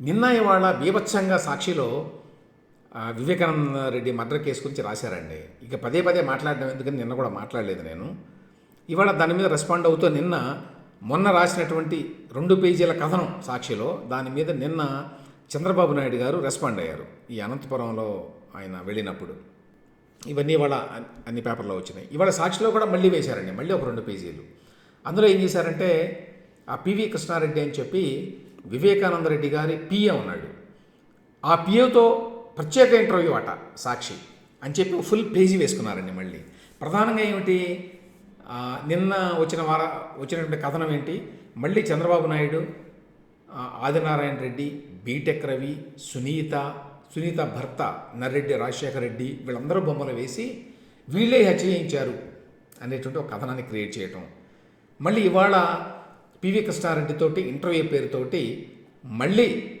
నిన్న ఇవాళ బీభత్సంగా సాక్షిలో వివేకానంద రెడ్డి మర్డర్ కేసు గురించి రాశారండి. ఇక పదే పదే మాట్లాడడం ఎందుకని నిన్న కూడా మాట్లాడలేదు నేను. ఇవాళ దాని మీద రెస్పాండ్ అవుతూ నిన్న మొన్న రాసినటువంటి రెండు పేజీల కథనం సాక్షిలో దాని మీద నిన్న చంద్రబాబు నాయుడు గారు రెస్పాండ్ అయ్యారు ఈ అనంతపురంలో ఆయన వెళ్ళినప్పుడు. ఇవన్నీ ఇవాళ అన్ని పేపర్లో వచ్చినాయి. ఇవాళ సాక్షిలో కూడా మళ్ళీ వేశారండి మళ్ళీ ఒక రెండు పేజీలు. అందులో ఏం చేశారంటే ఆ పివి కృష్ణారెడ్డి అని చెప్పి వివేకానంద రెడ్డి గారి పిఏ ఉన్నాడు. ఆ పిఏతో ప్రత్యేక ఇంటర్వ్యూ అట సాక్షి అని చెప్పి ఫుల్ పేజీ వేసుకున్నారండి మళ్ళీ. ప్రధానంగా ఏమిటి? నిన్న వచ్చిన వార వచ్చినటువంటి కథనం ఏంటి? మళ్ళీ చంద్రబాబు నాయుడు ఆదినారాయణ రెడ్డి బీటెక్ రవి సునీత సునీత భర్త నర్రెడ్డి రాజశేఖర రెడ్డి వీళ్ళందరూ బొమ్మలు వేసి వీళ్ళే హత్య చేయించారు అనేటువంటి ఒక కథనాన్ని క్రియేట్ చేయటం. మళ్ళీ ఇవాళ పివి కృష్ణారెడ్డితోటి ఇంటర్వ్యూ పేరుతోటి మళ్ళీ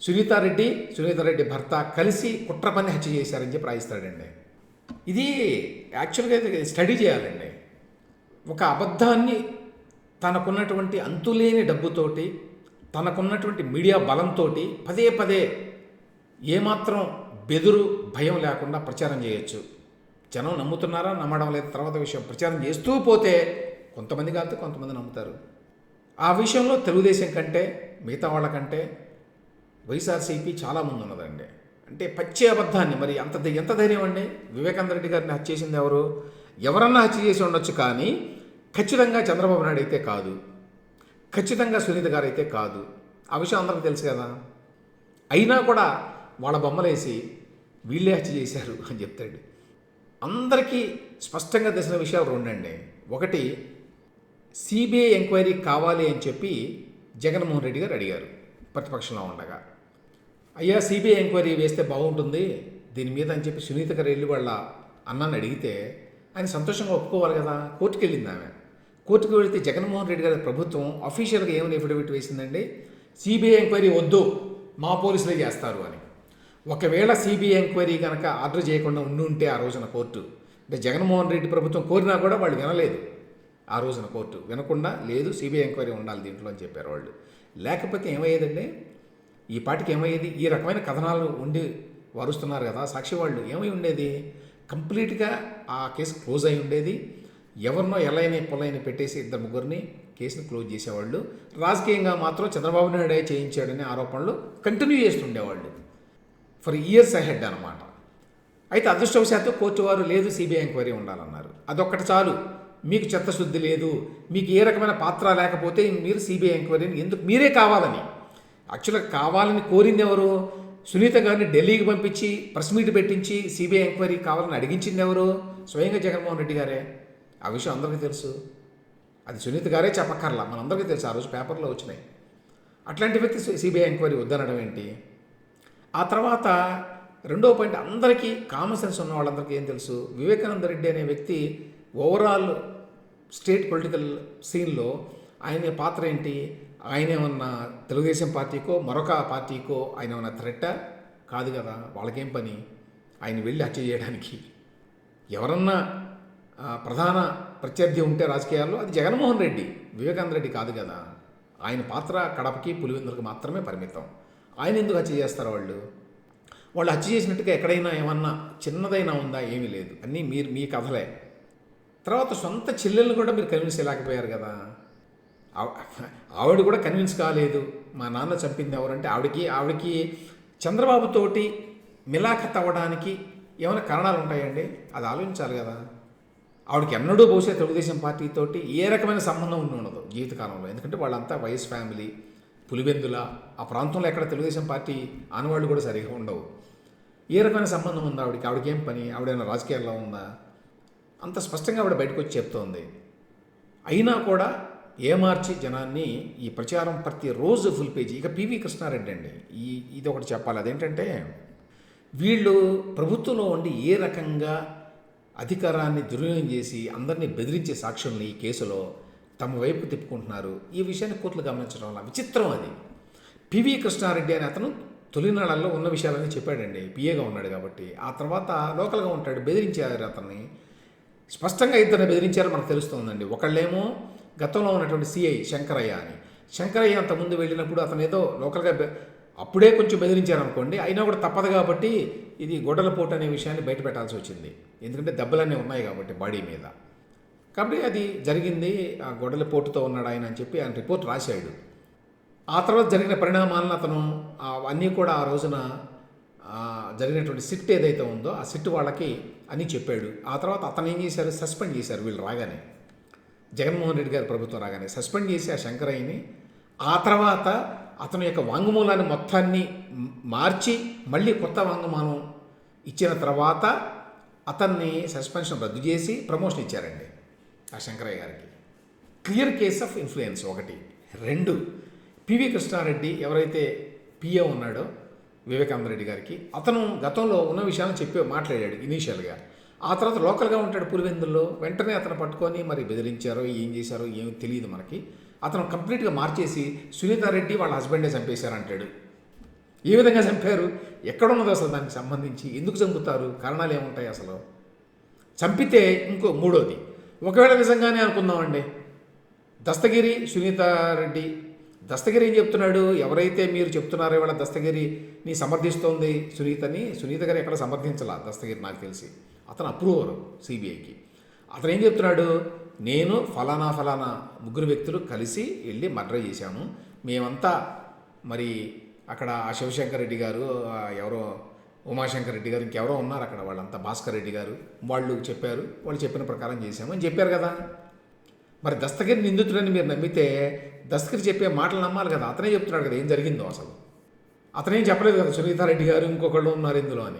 సునీతారెడ్డి సునీతారెడ్డి భర్త కలిసి కుట్ర పని హత్య చేశారని చెప్పి రాయిస్తాడండి. ఇది యాక్చువల్గా ఇది స్టడీ చేయాలండి. ఒక అబద్ధాన్ని తనకున్నటువంటి అంతులేని డబ్బుతోటి తనకున్నటువంటి మీడియా బలంతో పదే పదే ఏమాత్రం బెదురు భయం లేకుండా ప్రచారం చేయొచ్చు. జనం నమ్ముతున్నారా? నమ్మడం లేదు. తర్వాత విషయం ప్రచారం చేస్తూ పోతే కొంతమంది కాదు కొంతమంది నమ్ముతారు. ఆ విషయంలో తెలుగుదేశం కంటే మిగతా వాళ్ళకంటే వైఎస్ఆర్సీపీ చాలా ముందు ఉన్నదండి అంటే పచ్చి అబద్ధాన్ని మరి అంత ఎంత ధైర్యం అండి? వివేకానంద రెడ్డి గారిని హత్య చేసింది ఎవరు? ఎవరన్నా హత్య చేసి ఉండొచ్చు కానీ ఖచ్చితంగా చంద్రబాబు నాయుడు అయితే కాదు. ఖచ్చితంగా సునీత గారు అయితే కాదు. ఆ విషయం అందరికీ తెలుసు కదా. అయినా కూడా వాళ్ళ బొమ్మలేసి వీళ్ళే హత్య చేశారు అని చెప్తాడు. అందరికీ స్పష్టంగా తెలిసిన విషయాలు రెండండి. ఒకటి సిబిఐ ఎంక్వైరీ కావాలి అని చెప్పి జగన్మోహన్ రెడ్డి గారు అడిగారు. ప్రతిపక్షంలో ఉండగా. అయ్యా సిబిఐ ఎంక్వైరీ వేస్తే బాగుంటుంది దీని మీద అని చెప్పి సునీత గారు వెళ్ళి వాళ్ళ అన్నాన్ని అడిగితే ఆయన సంతోషంగా ఒప్పుకోవాలి కదా కోర్టుకు వెళ్ళింది ఆమె. కోర్టుకు వెళితే జగన్మోహన్ రెడ్డి గారి ప్రభుత్వం అఫీషియల్గా ఏమని ఎఫిడవిట్ వేసిందండి? సిబిఐ ఎంక్వైరీ వద్దు మా పోలీసులే చేస్తారు అని. ఒకవేళ సిబిఐ ఎంక్వైరీ కనుక ఆర్డర్ చేయకుండా ఉండి ఉంటే ఆ రోజున కోర్టు. అంటే జగన్మోహన్ రెడ్డి ప్రభుత్వం కోరినా కూడా వాళ్ళు వినలేదు. ఆ రోజున కోర్టు. వినకుండా లేదు సిబిఐ ఎంక్వైరీ ఉండాలి దీంట్లో అని చెప్పారు వాళ్ళు. లేకపోతే ఏమయ్యేదండి? ఈ పాటికి ఏమయ్యేది? ఈ రకమైన కథనాలు ఉండి వరుస్తున్నారు కదా సాక్షి వాళ్ళు ఏమై ఉండేది? కంప్లీట్గా ఆ కేసు క్లోజ్ అయి ఉండేది. ఎవరినో ఎలైన పొలైన పెట్టేసి ఇద్దరు ముగ్గురిని కేసును క్లోజ్ చేసేవాళ్ళు. రాజకీయంగా మాత్రం చంద్రబాబు నాయుడే చేయించాడనే ఆరోపణలు కంటిన్యూ చేస్తుండేవాళ్ళు. ఫర్ ఇయర్స్ అహెడ్ అనమాట అయితే అదృష్టవశాత్తు కోర్టు వారు లేదు సిబిఐ ఎంక్వైరీ ఉండాలన్నారు. అదొక్కటి చాలు. మీకు చిత్తశుద్ధి లేదు మీకు ఏ రకమైన పాత్ర లేకపోతే మీరు సిబిఐ ఎంక్వైరీని ఎందుకు మీరే కావాలని. యాక్చువల్గా కావాలని కోరింది ఎవరు? సునీత గారిని ఢిల్లీకి పంపించి ప్రెస్ మీట్ పెట్టించి సిబిఐ ఎంక్వైరీ కావాలని అడిగించింది ఎవరు? స్వయంగా జగన్మోహన్ రెడ్డి గారే. ఆ విషయం అందరికీ తెలుసు. అది సునీత గారే చెప్పక్కర్లా మనందరికీ తెలుసు ఆ రోజు పేపర్లో వచ్చినాయి. అట్లాంటి వ్యక్తి సిబిఐ ఎంక్వైరీ వద్దనడం ఏంటి? ఆ తర్వాత రెండో పాయింట్ అందరికీ కామన్ సెన్స్ ఉన్న వాళ్ళందరికీ ఏం తెలుసు? వివేకానంద రెడ్డి అనే వ్యక్తి ఓవరాల్ స్టేట్ పొలిటికల్ సీన్లో ఆయన పాత్ర ఏంటి? ఆయన ఏమన్నా తెలుగుదేశం పార్టీకో మరొక పార్టీకో ఆయన ఏమన్నా థ్రెట్టా కాదు కదా వాళ్ళకేం పని? ఆయన వెళ్ళి హత్య చేయడానికి. ఎవరన్నా ప్రధాన ప్రత్యర్థి ఉంటే రాజకీయాల్లో అది జగన్మోహన్ రెడ్డి వివేకానంద రెడ్డి కాదు కదా. ఆయన పాత్ర కడపకి పులివెందులకు మాత్రమే పరిమితం. ఆయన ఎందుకు హత్య చేస్తారు వాళ్ళు? వాళ్ళు హత్య చేసినట్టుగా ఎక్కడైనా ఏమన్నా చిన్నదైనా ఉందా? ఏమీ లేదు. అన్నీ మీరు మీ కథలే. తర్వాత సొంత చెల్లెల్ని కూడా మీరు కన్విన్స్ చేయలేకపోయారు కదా. ఆవిడ కూడా కన్విన్స్ కాలేదు. మా నాన్న చంపింది ఎవరంటే ఆవిడకి ఆవిడకి చంద్రబాబుతోటి మిలాఖత్ అవ్వడానికి ఏమైనా కారణాలు ఉంటాయండి? అది ఆలోచించాలి కదా. ఆవిడకి ఎన్నడూ బహుశా తెలుగుదేశం పార్టీతోటి ఏ రకమైన సంబంధం ఉండి ఉండదు జీవితకాలంలో ఎందుకంటే వాళ్ళంతా వైఎస్ ఫ్యామిలీ పులివెందుల ఆ ప్రాంతంలో ఎక్కడ తెలుగుదేశం పార్టీ ఆనవాళ్ళు కూడా సరిగా ఉండవు. ఏ రకమైన సంబంధం ఉందా ఆవిడకి? ఆవిడకి ఏం పని? ఆవిడైనా రాజకీయాల్లో ఉందా? అంత స్పష్టంగా ఆవిడ బయటకు వచ్చి చెప్తోంది. అయినా కూడా ఏమార్చి జనాన్ని ఈ ప్రచారం ప్రతిరోజు ఫుల్ పేజీ. ఇక పివి కృష్ణారెడ్డి అండి. ఈ ఇది ఒకటి చెప్పాలి. అదేంటంటే వీళ్ళు ప్రభుత్వంలో ఉండి ఏ రకంగా అధికారాన్ని దుర్వినియోగం చేసి అందరినీ బెదిరించే సాక్షుల్ని ఈ కేసులో తమ వైపు తిప్పుకుంటున్నారు. ఈ విషయాన్ని కోర్టులు గమనించడం వల్ల విచిత్రం అది. పివి కృష్ణారెడ్డి అనే అతను తొలినాళ్ళల్లో ఉన్న విషయాలన్నీ చెప్పాడండి. పిఏగా ఉన్నాడు కాబట్టి. ఆ తర్వాత లోకల్గా ఉంటాడు. బెదిరించారు అతన్ని. స్పష్టంగా ఇద్దరు బెదిరించారో మనకు తెలుస్తుందండి. ఒకళ్ళేమో గతంలో ఉన్నటువంటి సిఐ శంకరయ్య అని. శంకరయ్య అంత ముందు వెళ్ళినప్పుడు అతను ఏదో లోకల్గా అప్పుడే కొంచెం బెదిరించారు అనుకోండి అయినా కూడా తప్పదు కాబట్టి ఇది గొడ్డల పోటు అనే విషయాన్ని బయట పెట్టాల్సి వచ్చింది. ఎందుకంటే దెబ్బలన్నీ ఉన్నాయి కాబట్టి బాడీ మీద. కాబట్టి అది జరిగింది. ఆ గొడ్డల పోటుతో ఉన్నాడు ఆయన అని చెప్పి ఆయన రిపోర్ట్ రాశాడు. ఆ తర్వాత జరిగిన పరిణామాలను అతను అన్నీ కూడా ఆ రోజున జరిగినటువంటి సిట్ ఏదైతే ఉందో ఆ సిట్ వాళ్ళకి అని చెప్పాడు. ఆ తర్వాత అతను ఏం చేశారు? సస్పెండ్ చేశారు వీళ్ళు రాగానే. జగన్మోహన్ రెడ్డి గారి ప్రభుత్వం రాగానే సస్పెండ్ చేసి ఆ శంకరయ్యని ఆ తర్వాత అతని యొక్క వాంగ్మూలాన్ని మొత్తాన్ని మార్చి మళ్ళీ కొత్త వాంగ్మూలం ఇచ్చిన తర్వాత అతన్ని సస్పెన్షన్ రద్దు చేసి ప్రమోషన్ ఇచ్చారండి ఆ శంకరయ్య గారికి. క్లియర్ కేస్ ఆఫ్ ఇన్ఫ్లుయెన్స్ ఒకటి. రెండు పివి కృష్ణారెడ్డి ఎవరైతే పిఏ ఉన్నాడో వివేకానంద రెడ్డి గారికి. అతను గతంలో ఉన్న విషయాలను చెప్పి మాట్లాడాడు ఇనీషియల్గా. ఆ తర్వాత లోకల్గా ఉంటాడు పులివెందుల్లో. వెంటనే అతను పట్టుకొని మరి బెదిరించారో ఏం చేశారో ఏమీ తెలియదు మనకి. అతను కంప్లీట్గా మార్చేసి సునీతారెడ్డి వాళ్ళ హస్బెండే చంపేశారంటాడు. ఏ విధంగా చంపారు? ఎక్కడున్నదో అసలు దానికి సంబంధించి? ఎందుకు చంపుతారు? కారణాలు ఏముంటాయి అసలు? చంపితే ఇంకో మూడోది. ఒకవేళ నిజంగానే అనుకుందామండి. దస్తగిరి సునీతారెడ్డి దస్తగిరి ఏం చెప్తున్నాడు? ఎవరైతే మీరు చెప్తున్నారో ఇవాళ దస్తగిరిని సమర్థిస్తోంది. సునీతని సునీత గారు ఎక్కడ సమర్థించాల? దస్తగిరి నాకు తెలిసి. అతను అప్రూవర్ సిబిఐకి. అతను ఏం చెప్తున్నాడు? నేను ఫలానా ఫలానా ముగ్గురు వ్యక్తులు కలిసి వెళ్ళి మర్డర్ చేశాము మేమంతా మరి అక్కడ ఆ శివశంకర్ రెడ్డి గారు ఎవరో ఉమాశంకర్ రెడ్డి గారు ఇంకెవరో ఉన్నారు అక్కడ వాళ్ళంతా. భాస్కర్ రెడ్డి గారు వాళ్ళు చెప్పారు. వాళ్ళు చెప్పిన ప్రకారం చేశాము అని చెప్పారు కదా. మరి దస్తగిరి నిందితుడని మీరు నమ్మితే దస్తగిరి చెప్పే మాటలు నమ్మాలి కదా. అతనే చెప్తున్నాడు కదా ఏం జరిగిందో అసలు. అతనేం చెప్పలేదు కదా సునీతారెడ్డి గారు ఇంకొకళ్ళు ఉన్నారు ఇందులో అని.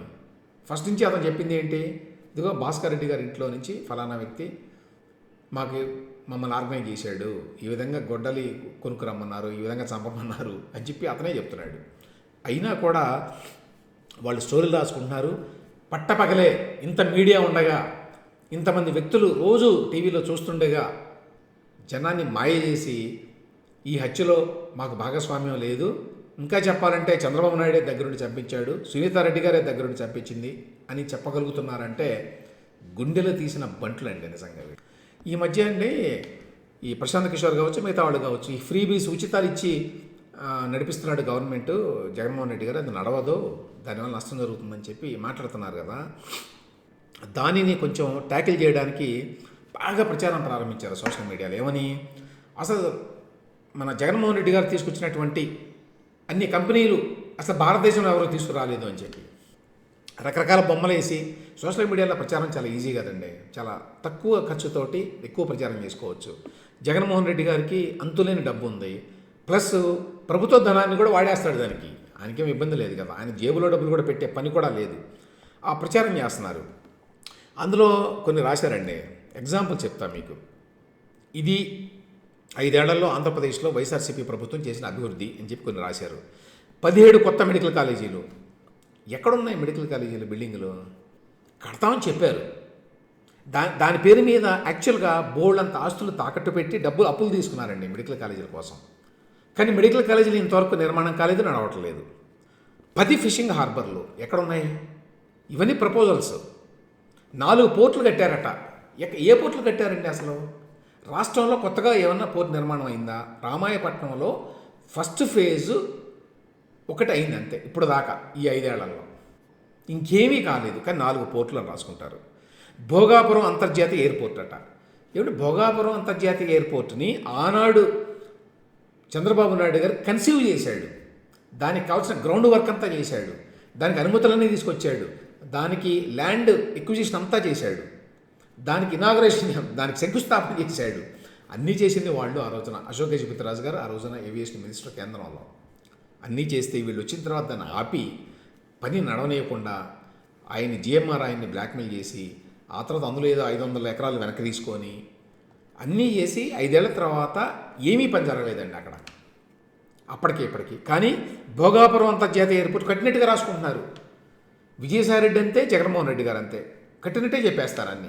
ఫస్ట్ నుంచి అతను చెప్పింది ఏంటి? ఇదిగో భాస్కర్ రెడ్డి గారి ఇంట్లో నుంచి ఫలానా వ్యక్తి మాకు మమ్మల్ని ఆర్గనైజ్ చేశాడు. ఈ విధంగా గొడ్డలి కొనుక్కు రమ్మన్నారు ఈ విధంగా చంపమన్నారు అని చెప్పి అతనే చెప్తున్నాడు. అయినా కూడా వాళ్ళు స్టోరీలు రాసుకుంటున్నారు. పట్టపగలే ఇంత మీడియా ఉండగా ఇంతమంది వ్యక్తులు రోజు టీవీలో చూస్తుండగా జనాన్ని మాయ చేసి ఈ హత్యలో మాకు భాగస్వామ్యం లేదు. ఇంకా చెప్పాలంటే చంద్రబాబు నాయుడే దగ్గరుండి చంపించాడు సునీతారెడ్డి గారే దగ్గరుండి చంపించింది అని చెప్పగలుగుతున్నారంటే గుండెలో తీసిన బంట్లండి నిజంగా ఈ మధ్య అండి ఈ ప్రశాంత్ కిషోర్ కావచ్చు మిగతా వాళ్ళు కావచ్చు ఈ ఫ్రీ బీస్ ఉచితాలు ఇచ్చి నడిపిస్తున్నాడు గవర్నమెంట్. జగన్మోహన్ రెడ్డి గారు అది నడవదు దానివల్ల నష్టం జరుగుతుందని చెప్పి మాట్లాడుతున్నారు కదా. దానిని కొంచెం ట్యాకిల్ చేయడానికి బాగా ప్రచారం ప్రారంభించారు సోషల్ మీడియాలో. ఏమని? అసలు మన జగన్మోహన్ రెడ్డి గారు తీసుకొచ్చినటువంటి అన్ని కంపెనీలు అసలు భారతదేశంలో ఎవరు తీసుకురాలేదు అని చెప్పి. రకరకాల బొమ్మలు వేసి సోషల్ మీడియాలో ప్రచారం చాలా ఈజీ కదండి. చాలా తక్కువ ఖర్చుతోటి ఎక్కువ ప్రచారం చేసుకోవచ్చు. జగన్మోహన్ రెడ్డి గారికి అంతులేని డబ్బు ఉంది. ప్లస్ ప్రభుత్వ ధనాన్ని కూడా వాడేస్తాడు దానికి. ఆయనకేం ఇబ్బంది లేదు కదా. ఆయన జేబులో డబ్బులు కూడా పెట్టే పని కూడా లేదు. ఆ ప్రచారం చేస్తున్నారు. అందులో కొన్ని రాశారండి. ఎగ్జాంపుల్ చెప్తా మీకు. ఇది ఐదేళ్ళలో ఆంధ్రప్రదేశ్లో వైఎస్ఆర్సీపీ ప్రభుత్వం చేసిన అభివృద్ధి అని చెప్పి కొన్ని రాశారు. పదిహేడు కొత్త మెడికల్ కాలేజీలు. ఎక్కడున్నాయి మెడికల్ కాలేజీలు బిల్డింగ్లు? కడతామని చెప్పారు. దా దాని పేరు మీద యాక్చువల్గా బోర్డు అంత ఆస్తులు తాకట్టు పెట్టి డబ్బులు అప్పులు తీసుకున్నారండి మెడికల్ కాలేజీల కోసం. కానీ మెడికల్ కాలేజీలు ఇంతవరకు నిర్మాణం కాలేదు నడవట్లేదు పది ఫిషింగ్ హార్బర్లు ఎక్కడున్నాయి? ఇవన్నీ ప్రపోజల్స్. నాలుగు పోర్ట్లు కట్టారట. ఏ పోర్టులు కట్టారండి అసలు? రాష్ట్రంలో కొత్తగా ఏమన్నా పోర్టు నిర్మాణం అయిందా? రామాయపట్నంలో ఫస్ట్ ఫేజు ఒకటి అయింది అంతే ఇప్పుడు దాకా ఈ ఐదేళ్ళలో. ఇంకేమీ కాలేదు కానీ నాలుగు పోర్టులు రాసుకుంటారు. భోగాపురం అంతర్జాతీయ ఎయిర్పోర్ట్ అట. ఏమిటి భోగాపురం అంతర్జాతీయ ఎయిర్పోర్ట్ని ఆనాడు చంద్రబాబు నాయుడు గారు కన్సీవ్ చేశాడు. దానికి కావాల్సిన గ్రౌండ్ వర్క్ అంతా చేశాడు. దానికి అనుమతులన్నీ తీసుకొచ్చాడు. దానికి ల్యాండ్ ఎక్విజిషన్ అంతా చేశాడు. దానికి ఇనాగరేషన్ దానికి శంకుస్థాపన చేశాడు. అన్నీ చేసింది వాళ్ళు ఆ రోజున. అశోక్ గజపతిరాజు గారు ఆ రోజున ఏవియేషన్ మినిస్టర్ కేంద్రంలో. అన్నీ చేస్తే వీళ్ళు వచ్చిన తర్వాత దాన్ని ఆపి పని నడవనీయకుండా ఆయన జిఎంఆర్ ఆయన్ని బ్లాక్మెయిల్ చేసి ఆ తర్వాత అందులో ఏదో ఐదు వందల ఎకరాలు వెనక్కి తీసుకొని అన్నీ చేసి ఐదేళ్ళ తర్వాత ఏమీ పని జరగలేదండి అక్కడ. అప్పటికి ఇప్పటికి. కానీ భోగాపురం అంతర్జాతీయ ఎయిర్పోర్ట్ కట్టినట్టుగా రాసుకుంటున్నారు. విజయసాయి రెడ్డి అంతే జగన్మోహన్ రెడ్డి గారు అంతే. కట్టినట్టే చెప్పేస్తారు అన్నీ.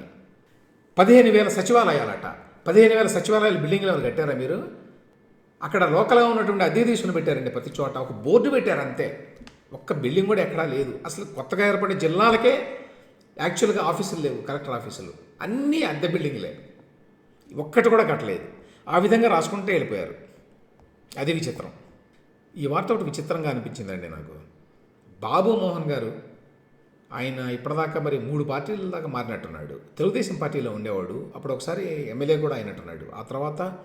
పదిహేను వేల సచివాలయాలట. పదిహేను వేల సచివాలయాలు బిల్డింగ్లు ఎవరు కట్టారా మీరు? అక్కడ లోకల్గా ఉన్నటువంటి అదే తీసుకుని పెట్టారండి ప్రతి చోట. ఒక బోర్డు పెట్టారు అంతే. ఒక్క బిల్డింగ్ కూడా ఎక్కడా లేదు. అసలు కొత్తగా ఏర్పడిన జిల్లాలకే యాక్చువల్గా ఆఫీసులు లేవు కలెక్టర్ ఆఫీసులు. అన్నీ అద్దె బిల్డింగ్లే ఒక్కటి కూడా కట్టలేదు. ఆ విధంగా రాసుకుంటే వెళ్ళిపోయారు. అది విచిత్రం. ఈ వార్త ఒకటి విచిత్రంగా అనిపించిందండి నాకు. బాబు మోహన్ గారు ఆయన ఇప్పటిదాకా మరి మూడు పార్టీల దాకా మారినట్టున్నాడు. తెలుగుదేశం పార్టీలో ఉండేవాడు. అప్పుడు ఒకసారి ఎమ్మెల్యే కూడా అయినట్టున్నాడు. ఆ తర్వాత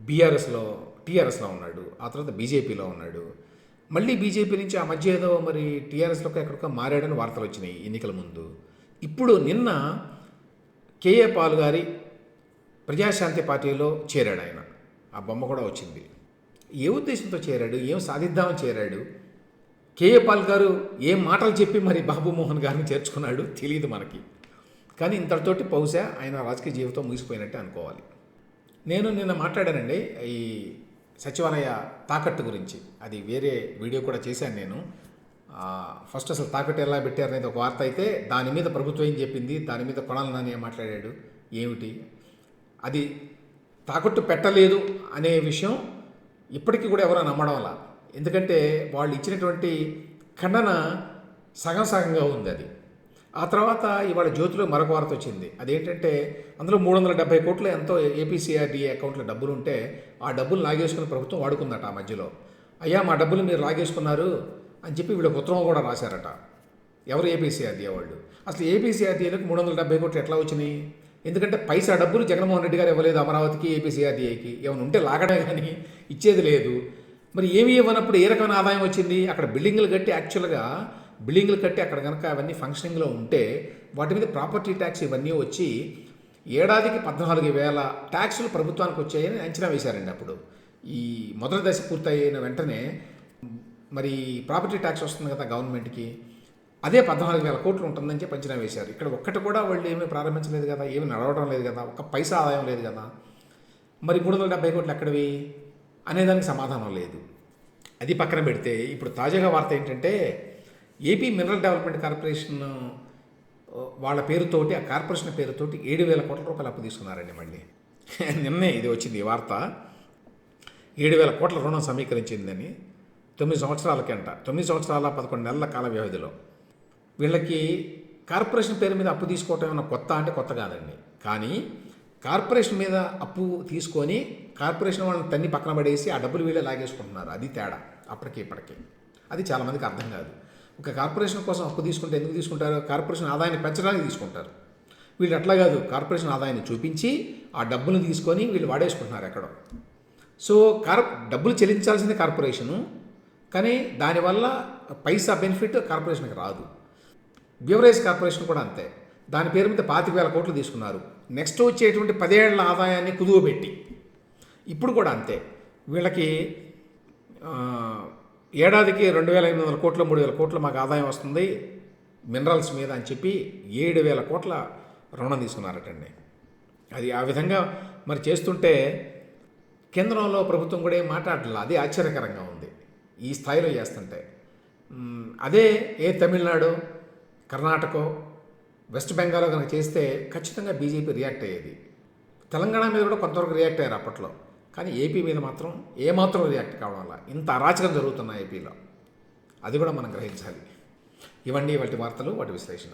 బీఆర్ఎస్లో టీఆర్ఎస్లో ఉన్నాడు. ఆ తర్వాత బీజేపీలో ఉన్నాడు. మళ్ళీ బీజేపీ నుంచి ఆ మధ్య ఏదో మరి టీఆర్ఎస్లోకి ఎక్కడికో మారాడని వార్తలు వచ్చినాయి ఎన్నికల ముందు. ఇప్పుడు నిన్న కేఏ పాల్ గారి ప్రజాశాంతి పార్టీలో చేరాడు ఆయన. ఆ బొమ్మ కూడా వచ్చింది. ఏ ఉద్దేశంతో చేరాడు? ఏం సాధిద్దామని చేరాడు? కేఏ పాల్ గారు ఏం మాటలు చెప్పి మరి బాబు మోహన్ గారిని చేర్చుకున్నాడు తెలియదు మనకి. కానీ ఇంతటితోటి బహుశా ఆయన రాజకీయ జీవితం ముగిసిపోయినట్టే అనుకోవాలి. నేను నిన్న మాట్లాడానండి ఈ సచివాలయ తాకట్టు గురించి. అది వేరే వీడియో కూడా చేశాను నేను. ఫస్ట్ అసలు తాకట్టు ఎలా పెట్టారనేది ఒక వార్త అయితే దాని మీద ప్రభుత్వం ఏం చెప్పింది దాని మీద కొనాలని నాని మాట్లాడాడు ఏమిటి? అది తాకట్టు పెట్టలేదు అనే విషయం ఇప్పటికీ కూడా ఎవరో నమ్మడం అలా ఎందుకంటే వాళ్ళు ఇచ్చినటువంటి ఖండన సగం సగంగా ఉంది అది. ఆ తర్వాత ఇవాళ జ్యోతిలో మరొక వార్త వచ్చింది. అదేంటంటే అందులో మూడు వందల డెబ్బై కోట్లు ఎంతో ఏపీసీఆర్డీఏ అకౌంట్లో డబ్బులు ఉంటే ఆ డబ్బులు లాగేసుకుని ప్రభుత్వం వాడుకుందట ఆ మధ్యలో. అయ్యా మా డబ్బులు మీరు లాగేసుకున్నారు అని చెప్పి వీళ్ళకి ఉత్తరం కూడా రాశారట. ఎవరు ఏపీసీఆర్డీఏ వాళ్ళు? అసలు ఏపీసీఆర్డీఏలకు మూడు వందల డెబ్బై కోట్లు ఎట్లా వచ్చినాయి? ఎందుకంటే పైసా డబ్బులు జగన్మోహన్ రెడ్డి గారు ఇవ్వలేదు అమరావతికి ఏపీసీఆర్డీఏకి ఏమైనా ఉంటే లాగడమే కానీ ఇచ్చేది లేదు. మరి ఏమి ఇవ్వనప్పుడు ఏ రకమైన ఆదాయం వచ్చింది? అక్కడ బిల్డింగ్లు కట్టి యాక్చువల్గా బిల్డింగ్లు కట్టి అక్కడ కనుక అవన్నీ ఫంక్షనింగ్లో ఉంటే వాటి మీద ప్రాపర్టీ ట్యాక్స్ ఇవన్నీ వచ్చి ఏడాదికి పద్నాలుగు వేల ట్యాక్సులు ప్రభుత్వానికి వచ్చాయని అంచనా వేశారండి అప్పుడు. ఈ మొదటి దశ పూర్తయిన వెంటనే మరి ప్రాపర్టీ ట్యాక్స్ వస్తుంది కదా గవర్నమెంట్కి అదే పద్నాలుగు వేల కోట్లు ఉంటుందని చెప్పి అంచనా వేశారు. ఇక్కడ ఒక్కటి కూడా వాళ్ళు ఏమీ ప్రారంభించలేదు కదా ఏమీ నడవడం లేదు కదా ఒక్క పైసా ఆదాయం లేదు కదా. మరి మూడు వందల డెబ్బై కోట్లు ఎక్కడివి? అనేదానికి సమాధానం లేదు. అది పక్కన పెడితే ఇప్పుడు తాజాగా వార్త ఏంటంటే ఏపీ మినరల్ డెవలప్మెంట్ కార్పొరేషన్ వాళ్ళ పేరుతోటి ఆ కార్పొరేషన్ పేరుతోటి ఏడు వేల కోట్ల రూపాయలు అప్పు తీసుకున్నారండి మళ్ళీ. నిన్నే ఇది వచ్చింది ఈ వార్త. ఏడు వేల కోట్ల రుణం సమీకరించిందని తొమ్మిది సంవత్సరాలకి అంట. తొమ్మిది సంవత్సరాల పదకొండు నెలల కాల వ్యవధిలో. వీళ్ళకి కార్పొరేషన్ పేరు మీద అప్పు తీసుకోవటం ఏమైనా కొత్త అంటే కొత్త కాదండి. కానీ కార్పొరేషన్ మీద అప్పు తీసుకొని కార్పొరేషన్ వాళ్ళని తన్ని పక్కన పడేసి ఆ డబ్బులు వీళ్ళే లాగేసుకుంటున్నారు. అది తేడా. అప్పటికి ఇప్పటికీ. అది చాలామందికి అర్థం కాదు. ఒక కార్పొరేషన్ కోసం అప్పు తీసుకుంటే ఎందుకు తీసుకుంటారు? కార్పొరేషన్ ఆదాయాన్ని పెంచడానికి తీసుకుంటారు. వీళ్ళు అట్లా కాదు. కార్పొరేషన్ ఆదాయాన్ని చూపించి ఆ డబ్బులు తీసుకొని వీళ్ళు వాడేసుకుంటున్నారు ఎక్కడో. సో కార్ డబ్బులు చెల్లించాల్సింది కార్పొరేషను. కానీ దానివల్ల పైసా బెనిఫిట్ కార్పొరేషన్కి రాదు. బ్యూవరేజ్ కార్పొరేషన్ కూడా అంతే. దాని పేరు మీద పాతిక వేల కోట్లు తీసుకున్నారు. నెక్స్ట్ వచ్చేటువంటి పదేళ్ళ ఆదాయాన్ని కుదువబెట్టి. ఇప్పుడు కూడా అంతే. వీళ్ళకి ఏడాదికి రెండు వేల ఎనిమిది వందల కోట్లు మూడు వేల కోట్లు మాకు ఆదాయం వస్తుంది. మినరల్స్ మీద అని చెప్పి ఏడు వేల కోట్ల రుణం తీసుకున్నారటండి. అది ఆ విధంగా మరి చేస్తుంటే కేంద్రంలో ప్రభుత్వం కూడా ఏం మాట్లాడలేదు అది ఆశ్చర్యకరంగా ఉంది. ఈ స్థాయిలో చేస్తుంటే. అదే ఏ తమిళనాడు కర్ణాటక వెస్ట్ బెంగాల్ కనుక చేస్తే ఖచ్చితంగా బీజేపీ రియాక్ట్ అయ్యేది. తెలంగాణ మీద కూడా కొంతవరకు రియాక్ట్ అయ్యారు అప్పట్లో. కానీ ఏపీ మీద మాత్రం ఏమాత్రం రియాక్ట్ కావడం వల్ల ఇంత అరాచకం జరుగుతున్న ఏపీలో. అది కూడా మనం గ్రహించాలి. ఇవన్నీ వాటి వార్తలు వాటి విశ్లేషణ.